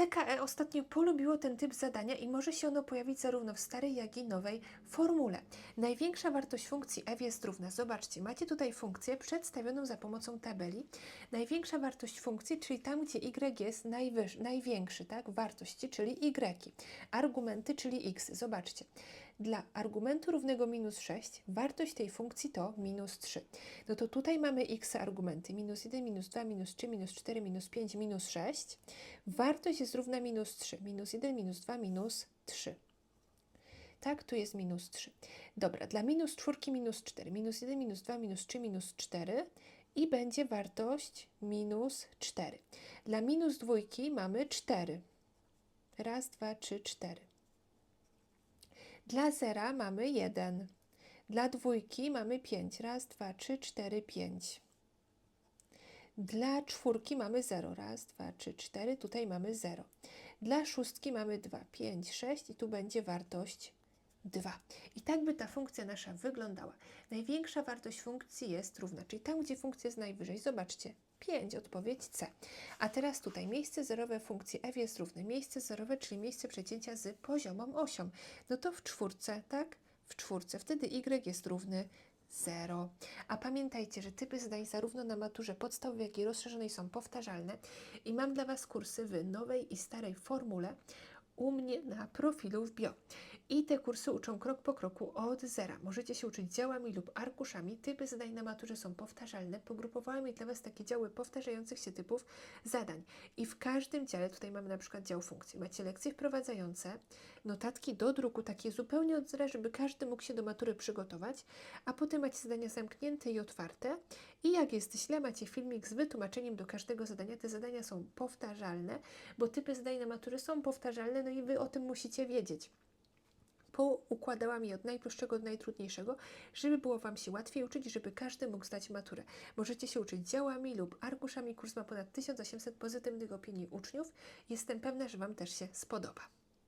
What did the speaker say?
CKE ostatnio polubiło ten typ zadania i może się ono pojawić zarówno w starej, jak i nowej formule. Największa wartość funkcji f jest równa. Zobaczcie, macie tutaj funkcję przedstawioną za pomocą tabeli. Największa wartość funkcji, czyli tam, gdzie y jest najwyż, największy, tak? Wartości, czyli y. Argumenty, czyli x. Zobaczcie. Dla argumentu równego minus 6 wartość tej funkcji to minus 3. No to tutaj mamy x argumenty. Minus 1, minus 2, minus 3, minus 4, minus 5, minus 6. Wartość jest równa minus 3. Minus 1, minus 2, minus 3. Tak, tu jest minus 3. Dobra, dla minus czwórki minus 4. Minus 1, minus 2, minus 3, minus 4 i będzie wartość minus 4. Dla minus dwójki mamy 4. Raz, dwa, trzy, cztery. Dla zera mamy 1. Dla dwójki mamy 5. Raz, dwa, trzy, cztery, pięć. Dla czwórki mamy 0. Raz, dwa, trzy, cztery. Tutaj mamy 0. Dla szóstki mamy 2, 5, 6 i tu będzie wartość 2. I tak by ta funkcja nasza wyglądała. Największa wartość funkcji jest równa, czyli tam, gdzie funkcja jest najwyżej. Zobaczcie, 5, odpowiedź C. A teraz tutaj miejsce zerowe funkcji f jest równe. Miejsce zerowe, czyli miejsce przecięcia z poziomą osią. No to w czwórce, tak? W czwórce. Wtedy y jest równy 0. A pamiętajcie, że typy zdań zarówno na maturze podstawowej, jak i rozszerzonej są powtarzalne i mam dla Was kursy w nowej i starej formule u mnie na profilu w bio. I te kursy uczą krok po kroku od zera. Możecie się uczyć działami lub arkuszami. Typy zadań na maturze są powtarzalne. Pogrupowałam je dla Was takie działy powtarzających się typów zadań. I w każdym dziale, tutaj mamy na przykład dział funkcji, macie lekcje wprowadzające, notatki do druku, takie zupełnie od zera, żeby każdy mógł się do matury przygotować, a potem macie zadania zamknięte i otwarte. I jak jest źle, macie filmik z wytłumaczeniem do każdego zadania. Te zadania są powtarzalne, bo typy zadań na matury są powtarzalne, no i Wy o tym musicie wiedzieć poukładałam je od najprostszego do najtrudniejszego, żeby było Wam się łatwiej uczyć, żeby każdy mógł zdać maturę. Możecie się uczyć działami lub arkuszami. Kurs ma ponad 1800 pozytywnych opinii uczniów. Jestem pewna, że Wam też się spodoba.